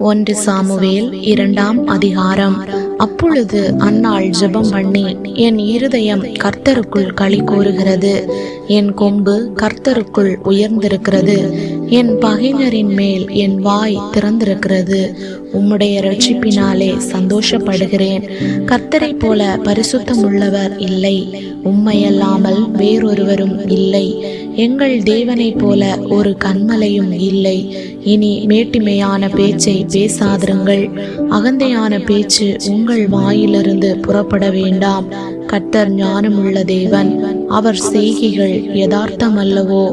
ஒன்று சாமுவேல் இரண்டாம் அதிகாரம். அப்பொழுது அன்னாள் ஜெபம் பண்ணி என் இருதயம் கர்த்தருக்குள் களி கூறுகிறது. என் கொம்பு கர்த்தருக்குள் உயர்ந்திருக்கிறது. என் பகைஞரின் மேல் என் வாய் திறந்திருக்கிறது. உம்முடைய ரட்சிப்பினாலே சந்தோஷப்படுகிறேன். கர்த்தரை போல பரிசுத்தம் உள்ளவர் இல்லை. உம்மையல்லாமல் வேறொருவரும் இல்லை. எங்கள் தேவனைப் போல ஒரு கண்மலையும் இல்லை. இனி மேட்டிமையான பேச்சை பேசாதிருங்கள். அகந்தையான பேச்சு உங்கள் வாயிலிருந்து புறப்பட வேண்டாம். கர்த்தர் ஞானமுள்ள தேவன். அவர் செய்கைகள் யதார்த்தமல்லவோ?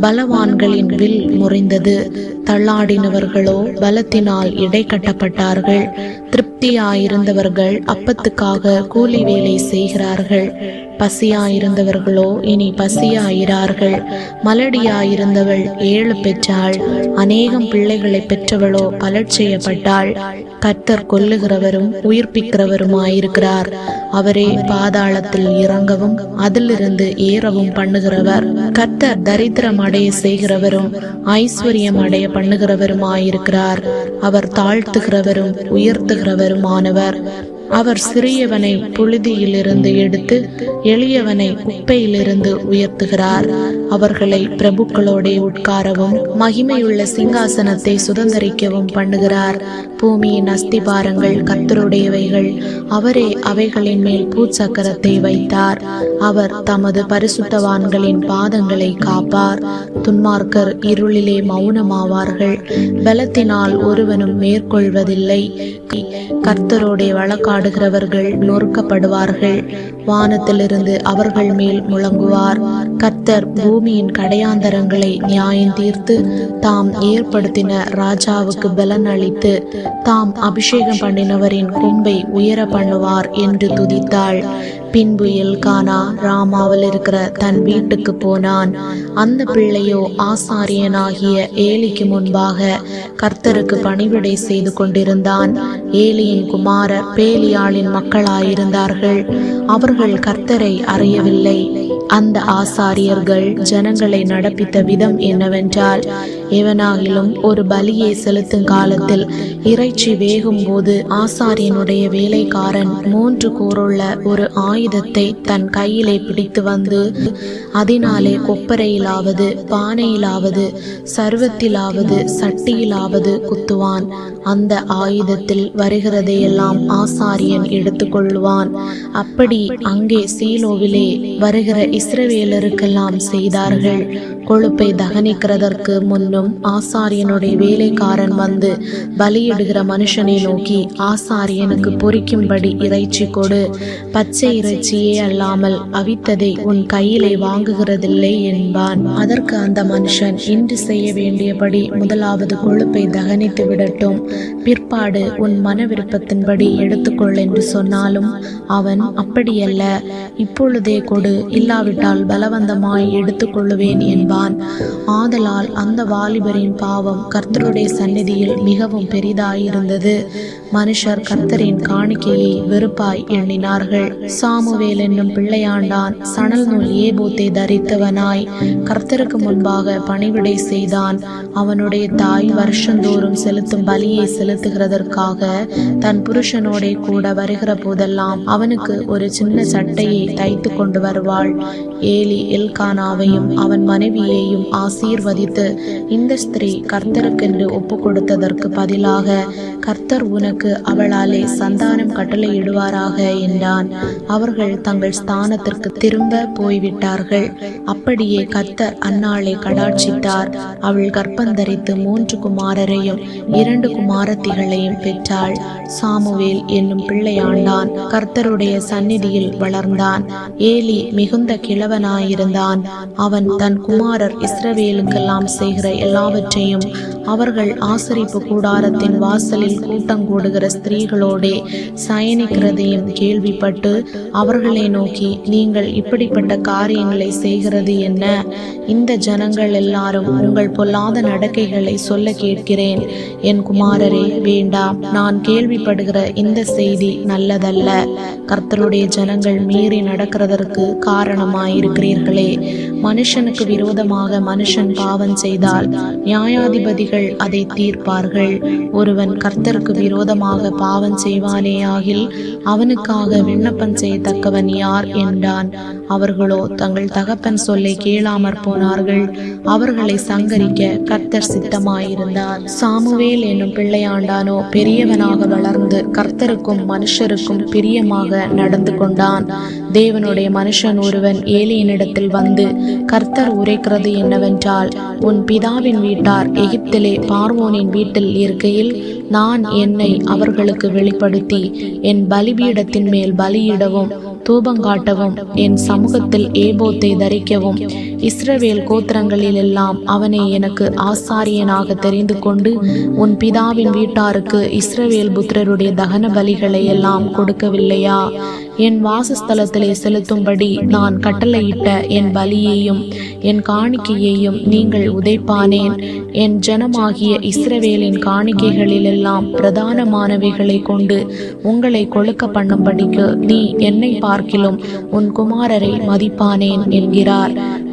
பலவான்களின் வில் முறைந்தது. தள்ளாடினவர்களோ பலத்தினால் இடை கட்டப்பட்டார்கள் திருப்தியாயிருந்தவர்கள் அப்பத்துக்காக கூலி வேலை செய்கிறார்கள். பசியாயிருந்தவர்களோ இனி பசியாயிரார்கள். மலடியாயிருந்தவள் ஏழு பெற்றாள். அநேகம் பிள்ளைகளை பெற்றவளோ பலட் செய்யப்பட்டாள். கர்த்தர் கொல்லுகிறவரும் உயிர்ப்பிக்கிறவருமாயிருக்கிறார். அவரே பாதாளத்தில் இறங்கவும் அதிலிருந்து ஏறவும் பண்ணுகிறவர். கர்த்தர் தரித்திரம் அடைய செய்கிறவரும் ஐஸ்வர்யம் அடைய பண்ணுகிறவருமாயிருக்கிறார். அவர் தாழ்த்துகிறவரும் உயர்த்துகிறவருமானவர். அவர் சிறியவனை புழுதியிலிருந்து எடுத்து எளியவனை குப்பையிலிருந்து உயர்த்துகிறார். அவர்களை பிரபுக்களோடே உட்காரவும் மகிமையுள்ள சிங்காசனத்தை சுதந்தரிக்கவும் பண்ணுகிறார். பூமியின் அஸ்திபாரங்கள் கர்த்தருடையவைகள் அவரே அவைகளின் மேல் பூச்சக்கரத்தை வைத்தார். அவர் தமது பரிசுத்தவான்களின் பாதங்களை காப்பார். துன்மார்க்கர் இருளிலே மௌனமாவார்கள். பலத்தினால் ஒருவனும் மேற்கொள்வதில்லை. கர்த்தரோடே வழக்காடுகிறவர்கள் நொறுக்கப்படுவார்கள். வானத்திலிருந்து அவர்கள் மேல் முழங்குவார். கர்த்தர் பூமியின் கடையாந்தரங்களை நியாயம் தீர்த்து தாம் ஏற்படுத்தின ராஜாவுக்கு பலன் அளித்து தாம் அபிஷேகம் பண்ணினவரின் கொம்பை உயர பண்ணுவார் என்று துதித்தாள். பின்பு எல்கானா ராமாவில் இருக்கிற தன் வீட்டுக்கு போனான். அந்த பிள்ளையோ ஆசாரியனாகிய ஏலிக்கு முன்பாக கர்த்தருக்கு பணிவிடை செய்து கொண்டிருந்தான். ஏலியின் குமார பேலியாளின் மக்களாயிருந்தார்கள். அவர்கள் கர்த்தரை அறியவில்லை. அந்த ஆசாரியர்கள் ஜனங்களை நடப்பித்த விதம் என்னவென்றால் எவனாகிலும் ஒரு பலியை செலுத்தும் காலத்தில் இறைச்சி வேகும் போது ஆசாரியனுடைய வேலைக்காரன் மூன்று கூறுள்ள ஒரு ஆயுதத்தை தன் கையிலே பிடித்து வந்து அதனாலே கொப்பரையிலாவது பானையிலாவது சர்வத்திலாவது சட்டியிலாவது குத்துவான். அந்த ஆயுதத்தில் வருகிறதையெல்லாம் ஆசாரியன் எடுத்துக்கொள்வான். அப்படி அங்கே சீலோவிலே வருகிற இஸ்ரவேலருக்கெல்லாம் செய்தார்கள். கொழுப்பை தகனிக்கிறதற்கு முன்னும் ஆசாரியனுடைய வேலைக்காரன் வந்து பலியிடுகிற மனுஷனை நோக்கி ஆசாரியனுக்கு பொறிக்கும்படி இறைச்சி கொடு. பச்சை இறைச்சியே அல்லாமல் அவித்ததை உன் கையிலே வாங்குகிறதில்லை என்பான். அதற்கு அந்த மனுஷன் இன்று செய்ய வேண்டியபடி முதலாவது கொழுப்பை தகனித்து விடட்டும். பிற்பாடு உன் மன விருப்பத்தின்படி எடுத்துக்கொள் என்று சொன்னாலும் அவன் அப்படியல்ல. இப்பொழுதே கொடு. இல்லாவிட்டால் பலவந்தமாய் எடுத்துக்கொள்ளுவேன் என்பான். ஆதலால் அந்த வாலிபரின் பாவம் கர்த்தருடைய சந்நிதியில் மிகவும் பெரிதாயிருந்தது. மனுஷர் கர்த்தரின் காணிக்கையை வெறுப்பாய் எண்ணினார்கள். சாமுவேல் என்னும் பிள்ளையாண்டான். சணல் நூல் ஏபூத்தை தரித்தவனாய் கர்த்தருக்கு முன்பாக பணிவிடை செய்தான். அவனுடைய தாய் வருஷந்தோறும் செலுத்தும் பலியை செலுத்துகிறதற்காக தன் புருஷனோட கூட வருகிற போதெல்லாம் அவனுக்கு ஒரு சின்ன சட்டையை தைத்து கொண்டு வருவாள். ஏலி எல்கானாவையும் அவன் மனைவியையும் ஆசீர்வதித்து இந்த ஸ்திரீ கர்த்தருக்கென்று ஒப்பு கொடுத்ததற்கு பதிலாக கர்த்தர் உனக்கு அவளாலே சந்தானம் கட்டளையிடுவாராக என்றான். அவர்கள் தங்கள் ஸ்தானத்திற்கு திரும்ப போய்விட்டார்கள். அப்படியே கர்த்தர் அன்னாளை கடாட்சித்தார். அவள் கர்ப்பந்தரித்து மூன்று குமாரரையும் இரண்டு குமாரத்திகளையும் பெற்றாள். சாமுவேல் என்னும் பிள்ளையாண்டான். கர்த்தருடைய சந்நிதியில் வளர்ந்தான். ஏலி மிகுந்த கிழவனாயிருந்தான். அவன் தன் குமாரர் இஸ்ரவேலுக்கெல்லாம் செய்கிற எல்லாவற்றையும் அவர்கள் ஆசரிப்பு கூடாரத்தின் வாசலில் கூட்டம் கூடுகிற ஸ்திரீகளோடே சயனிக்கிறதையும் கேள்விப்பட்டு அவர்களை நோக்கி நீங்கள் இப்படிப்பட்ட காரியங்களை செய்கிறது என்ன? இந்த ஜனங்கள் எல்லாரும் உங்கள் பொல்லாத நடக்கைகளை சொல்ல கேட்கிறேன். என் குமாரரே வேண்டாம் நான் கேள்விப்படுகிற இந்த செய்தி நல்லதல்ல. கர்த்தருடைய ஜனங்கள் மீறி நடக்கிறதற்கு காரணமாயிருக்கிறீர்களே. மனுஷனுக்கு விரோதமாக மனுஷன் பாவம் செய்தால் நியாயாதிபதிகள் அதை தீர்ப்பார்கள். ஒருவன் கர்த்தருக்கு விரோதமாக பாவம் செய்வானே ஆகில் அவனுக்காக விண்ணப்பம் செய்யத்தக்கவன் யார் என்றான். அவர்களோ தங்கள் தகப்பன் சொல்லை கேளாமற் போனார்கள். அவர்களை சங்கரிக்க கர்த்தர் சித்தமாயிருந்தார். சாமுவேல் என்னும் பிள்ளையாண்டானோ பெரியவனாக வளர்ந்து கர்த்தருக்கும் மனுஷருக்கும் பிரியமாக நடந்து கொண்டான். தேவனுடைய மனுஷன் ஒருவன் ஏலியனிடத்தில் வந்து கர்த்தர் உரைக்கிறது என்னவென்றால் உன் பிதாவின் வீட்டார் எகிப்திலே பார்வோனின் வீட்டில் இருக்கையில் நான் என்னை அவர்களுக்கு வெளிப்படுத்தி என் பலிபீடத்தின் மேல் பலியிடவும். தூபங்காட்டவும் என் சமூகத்தில் ஏபோத்தை தரிக்கவும். இஸ்ரவேல் கோத்திரங்களிலெல்லாம் அவனை எனக்கு ஆசாரியனாக தெரிந்து கொண்டு உன் பிதாவின் வீட்டாருக்கு இஸ்ரவேல் புத்திரருடைய தகன பலிகளை எல்லாம் கொடுக்கவில்லையா? என் வாசஸ்தலத்திலே செலுத்தும்படி நான் கட்டளையிட்ட என் பலியையும் என் காணிக்கையையும் நீங்கள் உதைப்பானேன். என் ஜனமாகிய இஸ்ரவேலின் காணிக்கைகளிலெல்லாம் பிரதானமானவைகளை கொண்டு உங்களை கொழுக்க பண்ணும்படிக்கு நீ என்னை பார்க்கிலும் உன் குமாரரை மதிப்பானேன் என்கிறார்.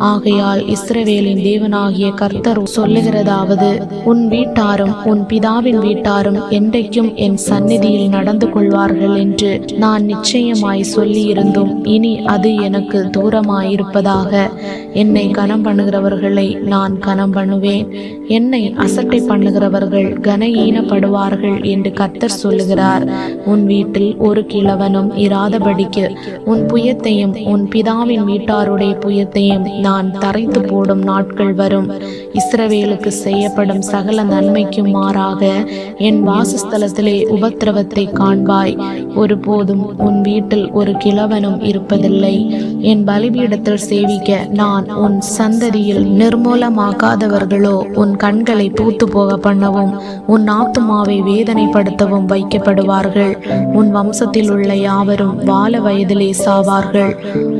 ஆகையால் இஸ்ரவேலின் தேவனாகிய கர்த்தர் சொல்லுகிறதாவது உன் வீட்டாரும் உன் பிதாவின் வீட்டாரும் என்றைக்கும் என் சந்நிதியில் நடந்து கொள்வார்கள் என்று நான் நிச்சயமாய் சொல்லியிருந்தும் இனி அது எனக்கு தூரமாயிருப்பதாக என்னை கனம் பண்ணுகிறவர்களை நான் கனம் பண்ணுவேன். என்னை அசட்டை பண்ணுகிறவர்கள் கனஈனப்படுவார்கள் என்று கர்த்தர் சொல்லுகிறார். உன் வீட்டில் ஒரு கிழவனும் இராதபடிக்கு உன் புயத்தையும் உன் பிதாவின் வீட்டாருடைய புயத்தையும் நான் தரைத்து போடும் நாட்கள் வரும். இஸ்ரவேலுக்கு செய்யப்படும் சகல நன்மைக்கும் மாறாக என் வாசஸ்தலத்திலே உபத்திரவத்தை காண்பாய். ஒருபோதும் உன் வீட்டில் ஒரு கிழவனும் இருப்பதில்லை. என் பலிபீடத்தில் சேவிக்க நான் உன் சந்ததியில் நிர்மூலமாக்காதவர்களோ உன் கண்களை பூத்து போக பண்ணவும் உன் ஆத்துமாவை வேதனைப்படுத்தவும் வைக்கப்படுவார்கள். உன் வம்சத்தில் உள்ள யாவரும் வால வயதில் சாவார்கள்.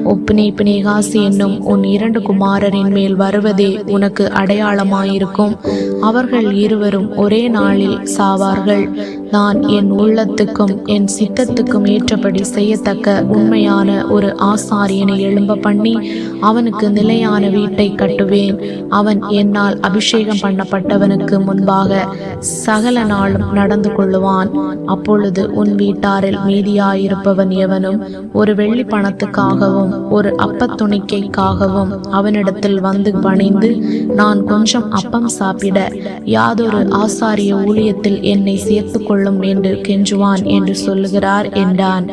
ஒப்னி பினேகாசி என்னும் உன் இரண்டு குமாரரின் மேல் வருவதே உனக்கு அடையாளமாயிருக்கும். அவர்கள் இருவரும் ஒரே நாளில் சாவார்கள். நான் என் உள்ளத்துக்கும் என் சித்தத்துக்கும் ஏற்றபடி செய்யத்தக்க உண்மையான ஒரு ஆசாரியனை எழும்ப பண்ணி அவனுக்கு நிலையான வீட்டை கட்டுவேன். அவன் என்னால் அபிஷேகம் பண்ணப்பட்டவனுக்கு முன்பாக சகல நாளும் நடந்து கொள்ளுவான். அப்பொழுது உன் வீட்டாரில் மீதியாயிருப்பவன் எவனும் ஒரு வெள்ளி பணத்துக்காகவும் ஒரு அப்பத்துணிக்கைக்காகவும் அவனிடத்தில் வந்து பணிந்து நான் கொஞ்சம் அப்பம் சாப்பிட யாதொரு ஆசாரிய ஊழியத்தில் என்னை சேர்த்து கொள்ளும் என்று கெஞ்சுவான் என்று சொல்லுகிறார் என்றான்.